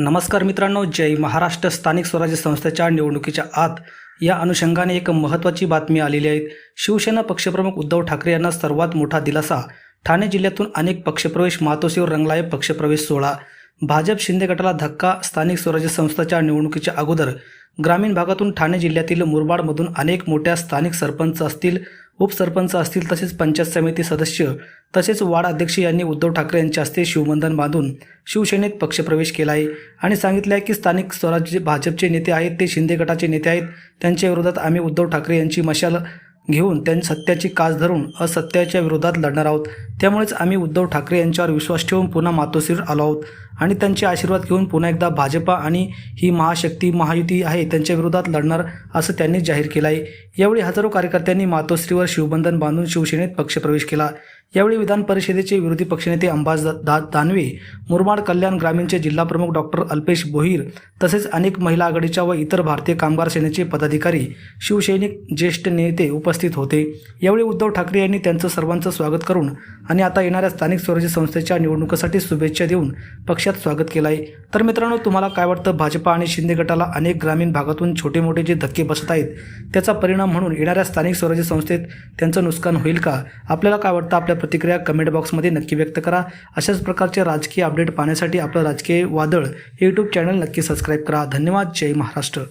नमस्कार मित्रांनो जय महाराष्ट्र स्थानिक स्वराज्य संस्थेच्या निवडणुकीच्या आत. या अनुषंगाने एक महत्त्वाची बातमी आलेली आहे. शिवसेना पक्षप्रमुख उद्धव ठाकरे यांना सर्वात मोठा दिलासा ठाणे जिल्ह्यातून अनेक पक्षप्रवेश मातोश्रीवर रंगलाय पक्षप्रवेश सोहळा. भाजप शिंदे गटाला धक्का स्थानिक स्वराज्य संस्थेच्या निवडणुकीच्या अगोदर. ग्रामीण भागातून ठाणे जिल्ह्यातील मुरबाडमधून अनेक मोठ्या स्थानिक सरपंच असतील उपसरपंच असतील तसेच पंचायत समिती सदस्य तसेच वार्ड अध्यक्ष यांनी उद्धव ठाकरे यांच्या हस्ते शिवबंधन बांधून शिवसेनेत पक्षप्रवेश केला आहे आणि सांगितले आहे की स्थानिक स्वराज्य भाजपचे नेते आहेत ते शिंदे गटाचे नेते आहेत त्यांच्या विरोधात आम्ही उद्धव ठाकरे यांची मशाल घेऊन त्यांनी सत्याची कास धरून असत्याच्या विरोधात लढणार आहोत. त्यामुळेच आम्ही उद्धव ठाकरे यांच्यावर विश्वास ठेवून पुन्हा मातोश्रीवर आलो आहोत आणि त्यांचे आशीर्वाद घेऊन पुन्हा एकदा भाजपा आणि ही महाशक्ती महायुती आहे त्यांच्या विरोधात लढणार असं त्यांनी जाहीर केलं आहे यावेळी हजारो कार्यकर्त्यांनी मातोश्रीवर शिवबंधन बांधून शिवसेनेत पक्षप्रवेश केला. यावेळी विधान परिषदेचे विरोधी पक्षनेते अंबाज दा दानवे मुरमाड कल्याण ग्रामीणचे जिल्हाप्रमुख डॉक्टर अल्पेश बोहीर तसेच अनेक महिला आघाडीच्या व इतर भारतीय कामगार सेनेचे पदाधिकारी शिवसैनिक ज्येष्ठ नेते उपस्थित होते. यावेळी उद्धव ठाकरे यांनी त्यांचं सर्वांचं स्वागत करून आणि आता येणाऱ्या स्थानिक स्वराज्य संस्थेच्या निवडणुकीसाठी शुभेच्छा देऊन पक्षात स्वागत केलं आहे तर मित्रांनो तुम्हाला काय वाटतं? भाजपा आणि शिंदे गटाला अनेक ग्रामीण भागातून छोटे मोठे जे धक्के बसत आहेत त्याचा परिणाम म्हणून येणाऱ्या स्थानिक स्वराज्य संस्थेत त्यांचं नुकसान होईल का? आपल्याला काय वाटतं? आपल्या प्रतिक्रिया कमेंट बॉक्समध्ये नक्की व्यक्त करा. अशाच प्रकारचे राजकीय अपडेट पाहण्यासाठी आपलं राजकीय वादळ यूट्यूब चॅनल नक्की सबस्क्राईब करा. धन्यवाद. जय महाराष्ट्र.